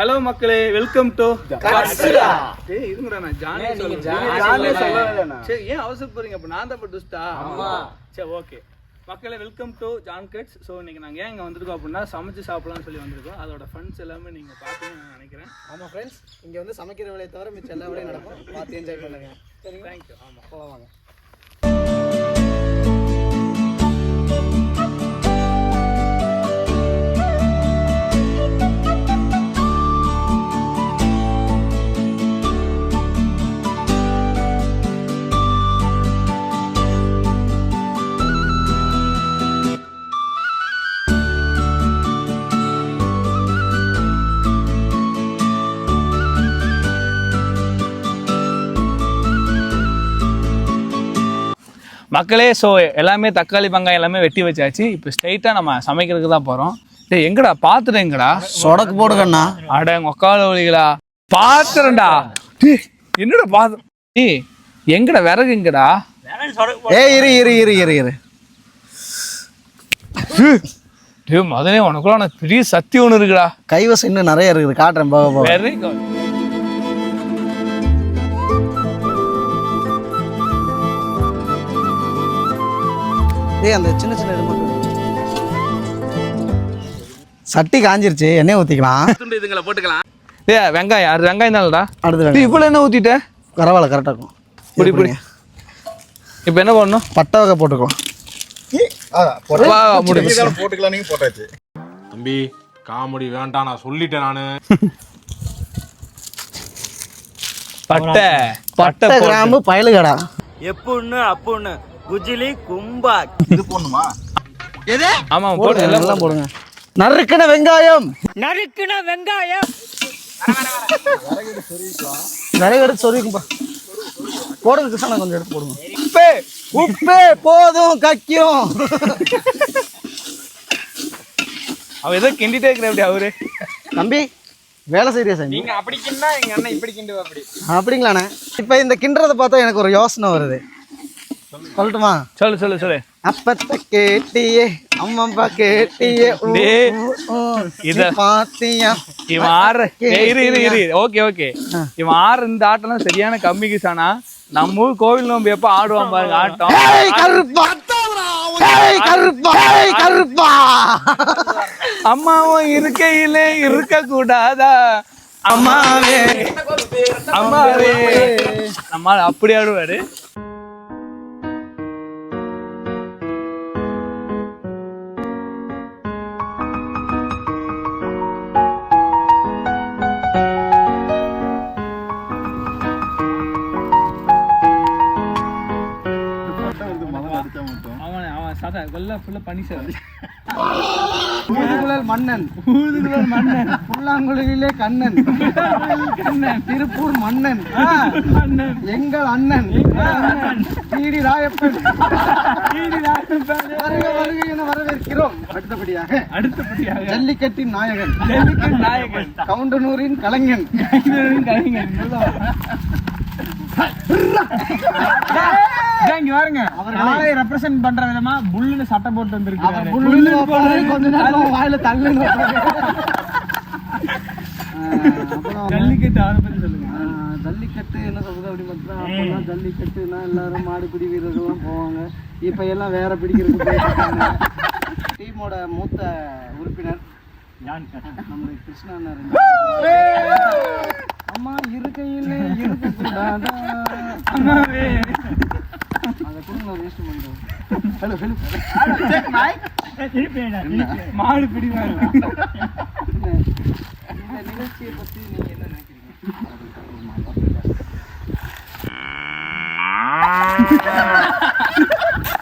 Hello மக்களே welcome to கட்சிடா. ஏய் இருங்கடா நான் ஜானே. ஜானே ஜானே சொல்லல. சரி ஏன் அவசரப்படுறீங்க அப்ப நான் தான் டுஸ்டா ஆமா. சரி ஓகே மக்களே welcome to John cuts so இன்னைக்கு நாங்கள் ஏன் இங்கே வந்திருக்கோம் அப்படின்னா சமைச்சு சாப்பிடலாம்னு சொல்லி வந்திருக்கோம். அதோட ஃபண்ட்ஸ் எல்லாமே நீங்கள் பார்ப்பீங்கன்னு நான் நினைக்கிறேன். ஆமா ஃப்ரெண்ட்ஸ் இங்க வந்து சமைக்கிற வேலையை தவிர மிச்சம் எல்லா வேலையும் நடக்கும். பார்த்து என்ஜாய் பண்ணுங்க. சரிங்களா தேங்க்யூ ஆமாம் போலாம் மக்களே ஸோ எல்லாமே தக்காளி வெங்காயம் எல்லாமே வெட்டி வச்சாச்சு. இப்போ ஸ்ட்ரைட்டாக நம்ம சமைக்கிறதுக்கு தான் போகிறோம் டேய் எங்கடா? பாத்திரம் எங்கடா? சொடக்கு போடுங்கண்ணா. அட மொக்கால ஒளிகளா பாத்திரம்டா என்னடா பாத்திரம் ஏய் எங்கடா? விறகு எங்கடா? ஏய் இரு இரு இரு இரு இரு. டேய் மதனே உனக்குள்ள உனக்கு பெரிய சக்தி ஒன்று இருக்குடா. கைவசம் இன்னும் நிறைய இருக்குது. காட்டுறேன் போக போக. டே அந்த சின்ன சின்ன இது மட்டும். சட்டி காஞ்சிருச்சு எண்ணெய் ஊற்றிக்கலாம் இதுங்களை போட்டுக்கலாம் டே வெங்காயம் வெங்காயம் தான்டா அடுத்து இவ்வளோ என்ன ஊற்றிட்ட பரவாயில்ல கரெக்டாக இருக்கும். இப்படி இப்படி இப்போ என்ன பண்ணணும் பட்டை வகை போட்டுக்கலாம். போட்டுக்கலாம் நீங்க தம்பி காமெடி வேண்டாம் நான் சொல்லிட்டேன் நானு. பட்டை. பட்டை கிராம்பு பயலுகடா. எப்பொன்னு அப்பொன்னு குஜிலி கும்பா. இது போடணுமா? எது? ஆமா போடுங்க எல்லாம் போடுங்க. நறுக்கின வெங்காயம். நறுக்கின வெங்காயம். நிறைய எடுத்து போடுறதுக்கு போடுங்க கொஞ்சம் எடுத்து போடுங்க. உப்பே. உப்பே போதும் கக்கியும். அவ ஏதோ கிண்டிட்டே இருக்கிற அப்படி அவரு. தம்பி வேலை செய்யறியா சார் நீங்க அப்படி கிண்டா எங்க அண்ணன் இப்படி கிண்டுவா அப்படி. அப்படிங்களாண்ணே. இப்போ இந்த கிண்டுறதை பார்த்தா எனக்கு ஒரு யோசனை வருது. சொல்லட்டுமா? சொல்லு சொல்லு சொல்லு. அப்பத்த கேட்டியே அம்மப்பா கேட்டியே. இத- பாத்தியா? இவன் ஆடுற ஏய், இரு இரு இரு. Okay okay. இவன் ஆடுற இந்த ஆட்டம் சரியான கம்மி கிசானா? நம்ம ஊர் கோவில் நோம்பு எப்ப ஆடுவான் பாருங்க ஆட்டம். ஏய் கருப்பா. ஏய் கருப்பா. ஏய் கருப்பா. அம்மாவும் இருக்கையிலே இருக்க கூடாதா அம்மாவே. அம்மாவே. நம்ம ஆளு அப்படி ஆடுவாரு. அவன் சதா எல்லாம் ஃபுல்லா பண்ணி சார் ஊதுகுழல் மன்னன். ஊதுகுழல் மன்னன். புல்லாங்குழலிலே கண்ணன். கண்ணன். திருப்பூர் மன்னன். எங்கள் அண்ணன். டிடி ராயப்பன். வருக வருக என வரவேற்கிறோம். அடுத்தபடியாக. அடுத்தபடியாக. ஜல்லிக்கட்டின் நாயகன். ஜல்லிக்கட்டு நாயகன். கவுண்டனூரின் கலைஞன். கலைஞன். இங்க பாருங்க நாளை ரெப்ரசென்ட் பண்ற விதமா புல்லுன்னு சட்டை போட்டு வந்திருக்காரு புல்லுன்னு வைப்பாரு, கொஞ்ச நேரம் வாயில தள்ளுன்னு ஜல்லிக்கட்டு அவரை பத்தி சொல்லுங்க. ஆஹ் ஜல்லிக்கட்டு என்ன சொல்றது அப்படி மட்டும் அப்பெல்லாம் ஜல்லிக்கட்டுனா எல்லாரும் மாடுபிடி வீரர்கள்லாம் போவாங்க. இப்போ எல்லாம் வேற பிடிக்கிறதுக்கு போயிருக்காங்க டீமோட மூத்த உறுப்பினர் நம்முடைய கிருஷ்ணா. அம்மா இருக்கையில் இருக்கக்கூடாதா அம்மாவே. அதை கொடுங்க வேஸ்ட் பண்ணுறோம் ஹலோ ஹலோ. மாடு பிடிவாங்க இந்த நிகழ்ச்சியை பற்றி நீங்கள் என்ன நினைக்கிறீங்க?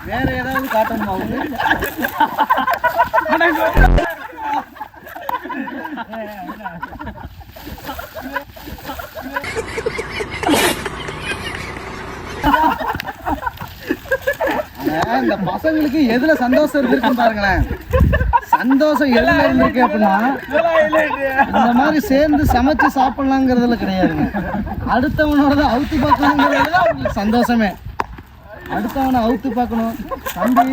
வேற ஏதாவது காட்டணுமா இந்த பசங்களுக்கு எதுல சந்தோஷம் இருக்குன்னு பாருங்களேன். சந்தோஷம் எதுல இருக்கு அப்படின்னா இந்த மாதிரி சேர்ந்து சமைச்சு சாப்பிடலாங்கிறதுல கிடையாதுங்க. அடுத்தவனோட அவுத்து பார்க்கலாங்கிறதுல அவங்களுக்கு சந்தோஷமே. அடுத்தவனை அவுத்து பார்க்கணும். தம்பி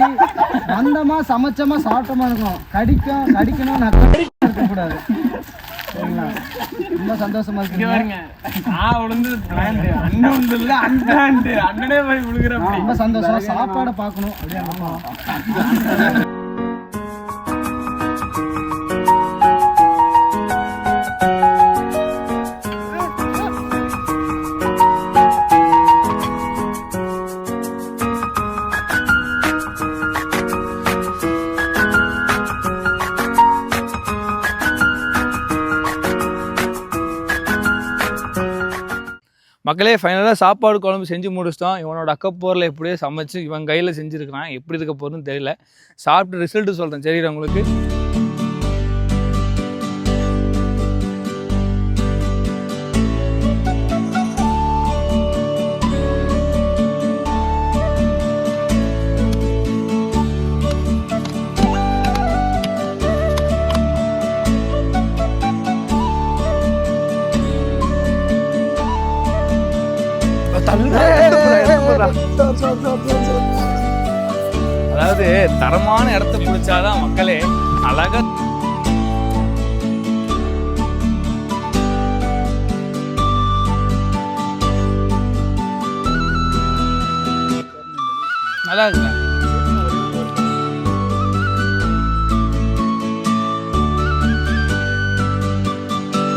வந்தமா சமைச்சமா சாப்பிட்டமா இருக்கணும் கடிக்கும் கடிக்கணும் நக்க இருக்கக்கூடாது. சரிங்களா ரொம்ப சந்தோஷமா பாருங்க. நான் பிளான்ட் அண்ணன் விழுந்ததுல அன்பிளான்ட் அண்ணனே போய் விழுகிற ரொம்ப சந்தோஷம். சாப்பாடை பார்க்கணும். அப்படியே மக்களே ஃபைனலாக சாப்பாடு குழம்பு செஞ்சு முடிச்சிட்டோம். இவனோட அக்கப்போரில் எப்படியோ சமைச்சு இவன் கையில் செஞ்சுருக்கிறான். எப்படி இருக்க போகிறதுன்னு தெரியல. சாப்பிட்டு ரிசல்ட்டு சொல்கிறேன் சரிடா உங்களுக்கு? அதாவது தரமான இடத்த பிடிச்சாதான் மக்களே அழகா நல்லா இருக்குல்ல